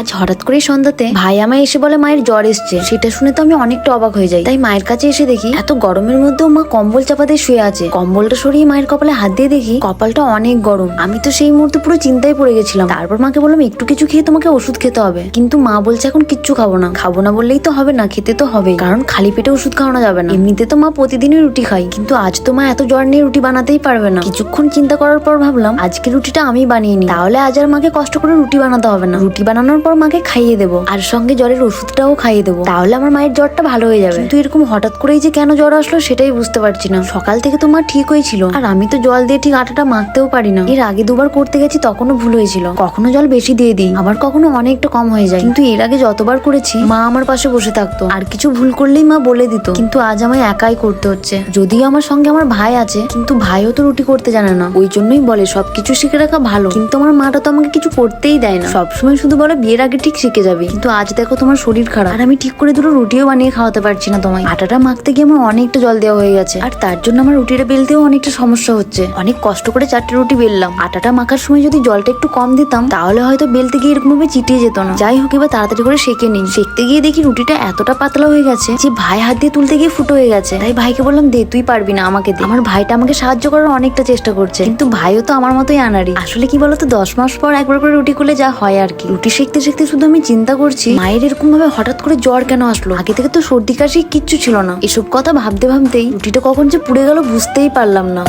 আজ হঠাৎ করে সন্ধ্যাতে ভাই আমায় এসে বলে, মায়ের জ্বর এসছে। সেটা শুনে তো আমি অনেকটা অবাক হয়ে যাই। তাই মায়ের কাছে এসে দেখি, এত গরমের মধ্যেও মা কম্বল চাপাতে শুয়ে আছে। কম্বলটা সরিয়ে মায়ের কপালে হাত দিয়ে দেখি, কপালটা অনেক গরম। আমি তো সেই মুহূর্তে পুরো চিন্তায় পড়ে গেছিলাম। তারপর মাকে বললাম, একটু কিছু খেয়ে তোমাকে ওষুধ খেতে হবে। কিন্তু মা বলছে, এখন কিচ্ছু খাব না। খাব না বললেই তো হবে না, খেতে তো হবে কারণ খালি পেটে ওষুধ খাওয়ানো যাবে না। এমনিতে তো মা প্রতিদিনই রুটি খাই কিন্তু আজ তো মা এত জ্বর নিয়ে রুটি বানাতেই পারবে না। কিছুক্ষণ চিন্তা করার পর ভাবলাম, আজকে রুটিটা আমি বানিয়ে নিই। তাহলে আজ আর মাকে কষ্ট করে রুটি বানাতে হবে না। রুটি বানানোর পর মাকে খাইয়ে দেবো। আর সঙ্গে জ্বরের ওষুধটাও খাইয়ে দেবো। তাহলে আমার মায়ের জ্বরটা ভালো হয়ে যাবে। কিন্তু এরকম হঠাৎ করেই যে কেন জ্বর আসলো সেটাই বুঝতে পারছি না। সকাল থেকে তো মা ঠিক হয়েছিল আর আমি তো জল দিয়ে ঠিক আটাটা মাখতেও পারি না। এর আগে দুবার করতে গেছি তখনও ভুল হয়েছিল। কখনো জল বেশি দিয়ে দিই, আবার কখনো অনেকটা কম হয়ে যায়। কিন্তু এর আগে যতবার করেছি, মা আমার পাশে বসে থাকতো। আর কিছু ভুল করলেই মা বলে দিত। কিন্তু আজ আমায় একাই করতে হচ্ছে। যদিও আমার সঙ্গে আমার ভাই আছে, কিন্তু ভাইও তো রুটি করতে জানে না। ওই জন্যই বলে, সবকিছু শিখে রাখা ভালো। কিন্তু আমার মাটা তো আমাকে কিছু করতেই দেয় না। সবসময় শুধু বলে বিয়ের আগে ঠিক শিখে যাবে, কিন্তু আজ দেখো তোমার শরীর খারাপ। আর আমি ঠিক করে দুটো রুটিও বানিয়ে খাওয়াতে পারছি না তোমায়। আটাটা মাখতে গিয়ে আমার অনেকটা জল দেওয়া হয়ে গেছে। আর তার জন্য আমার রুটিটা বেলতেও অনেকটা সমস্যা হচ্ছে। অনেক কষ্ট করে চারটে রুটি বেললাম। আটাটা মাখার সময় যদি জলটা একটু কম দিতাম, তাহলে হয়তো বেলতে গিয়ে এরকম ভাবে চিটিয়ে যেত না। যাই হোক, এবার তাড়াতাড়ি করে সেকে নিই। সেকতে গিয়ে দেখি রুটিটা এতটা পাতলা হয়ে গেছে যে ভাই হাত দিয়ে তুলতে গিয়ে ফুটো হয়ে গেছে। তাই ভাইকে বললাম, দে, তুই পারবি না আমাকে দে। আমার ভাইটা আমাকে সাহায্য করার অনেকটা চেষ্টা করছে। কিন্তু ভাইও তো আমার মতোই আনারি আসলে কি বলতো, দশ মাস পর একবার করে রুটি করলে যা হয় আর কি। রুটি শিখতে শিখতে শুধু আমি চিন্তা করছি, মায়ের এরকম ভাবে হঠাৎ করে জ্বর কেন আসলো? আগে থেকে তো সর্দি কাশি কিচ্ছু ছিল না। এসব কথা ভাবতে ভাবতেই রুটিটা কখন যে পুড়ে গেল বুঝতেই পারলাম না।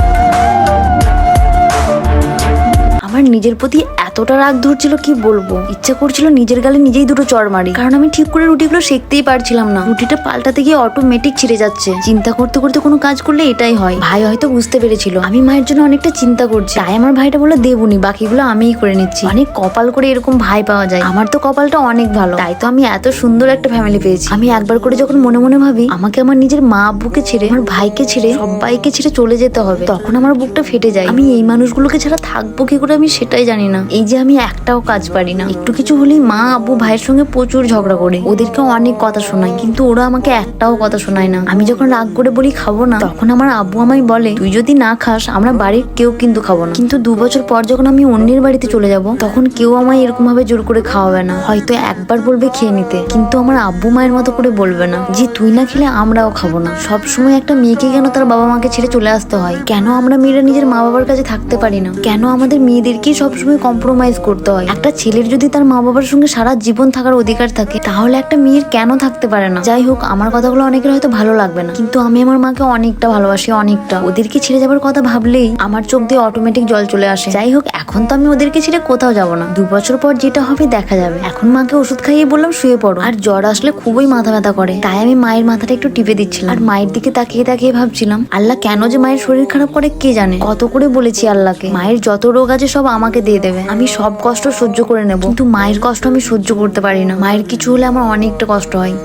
আমার নিজের প্রতি এতটা রাগ ধরছিল কি বলব? ইচ্ছা করছিল নিজের গালে নিজেই দুটো চড় মারি। কারণ আমি ঠিক করে রুটিগুলো সেকতেই পারছিলাম না। রুটিটা পাল্টাতে গিয়ে অটোমেটিক ছিঁড়ে যাচ্ছে। চিন্তা করতে করতে কোনো কাজ করলে এটাই হয়। ভাই হয়তো বুঝতে পেরেছিল। আমি মায়ের জন্য অনেকটা চিন্তা করছি। তাই আমার ভাইটা বলে দেবুনি, বাকিগুলো আমিই করে নিচ্ছি। অনেক কপাল করে এরকম ভাই পাওয়া যায়। আমার তো কপালটা অনেক ভালো। তাই তো আমি এত সুন্দর একটা ফ্যামিলি পেয়েছি। আমি একবার করে যখন মনে মনে ভাবি, আমাকে আমার নিজের মা আব্বুকে ছেড়ে, আমার ভাইকে ছেড়ে সবাইকে ছেড়ে চলে যেতে হবে। তখন আমার বুকটা ফেটে যায়। আমি এই মানুষগুলোকে ছাড়া থাকব কি করে আমি সেটাই জানি না। এই যে আমি একটাও কাজ পারি না। একটু কিছু হলেই মা, আব্বু, ভাইয়ের সঙ্গে প্রচুর ঝগড়া করে। ওদেরকে অনেক কথা শোনায়, কিন্তু ওরা আমাকে একটাও কথা শোনায় না। আমি যখন রাগ করে বলি, খাব না, তখন আমার আব্বু আমায় বলে, তুই যদি না খাস, আমরা বাড়ির কেউ কিন্তু খাব না। কিন্তু দু বছর পর যখন আমি অন্যের বাড়িতে চলে যাব, তখন কেউ আমায় এরকম ভাবে জোর করে খাওয়াবে না। হয়তো একবার বলবে খেয়ে নিতে, কিন্তু আমার আব্বু মায়ের মতো করে বলবে না যে, তুই না খেলে আমরাও খাব না। সব সময় একটা মেয়েকে কেন তার বাবা মাকে ছেড়ে চলে আসতে হয়? কেন আমরা মেয়েরা নিজের মা বাবার কাছে থাকতে পারি না? কেন আমাদের মেয়েদেরকেই সবসময় কম্প্রোমাইজ করতে হয়। একটা ছেলের যদি তার মা বাবার সঙ্গে সারা জীবন থাকার অধিকার থাকে, তাহলে একটা মেয়ের কেন থাকতে পারে না? যাই হোক, আমার কথাগুলো অনেকের হয়তো ভালো লাগবে না। কিন্তু আমি আমার মাকে অনেকটা ভালোবাসি, অনেকটা। ওদেরকে ছেড়ে যাবার কথা ভাবলেই আমার চোখ দিয়ে অটোমেটিক জল চলে আসে। যাই হোক, এখন তো আমি ওদেরকে ছেড়ে কোথাও যাব না। দু বছর পর যেটা হবে, দেখা যাবে। এখন মাকে ওষুধ খাইয়ে বললাম, শুয়ে পড়ো। আর জ্বর আসলে খুবই মাথা ব্যথা করে। তাই আমি মায়ের মাথাটা একটু টিপে দিচ্ছিলাম। আর মায়ের দিকে তাকিয়ে তাকিয়ে ভাবছিলাম, আল্লাহ কেন যে মায়ের শরীর খারাপ করে, কে জানে? কত করে বলেছি আল্লাহকে। মায়ের যত রোগ আছে, সব আমাকে দিয়ে দেবে। সব কষ্ট সহ্য করে নেব। কিন্তু মায়ের কষ্ট আমি সহ্য করতে পারি না। মায়ের কিছু হলে আমার অনেকটা কষ্ট হয়।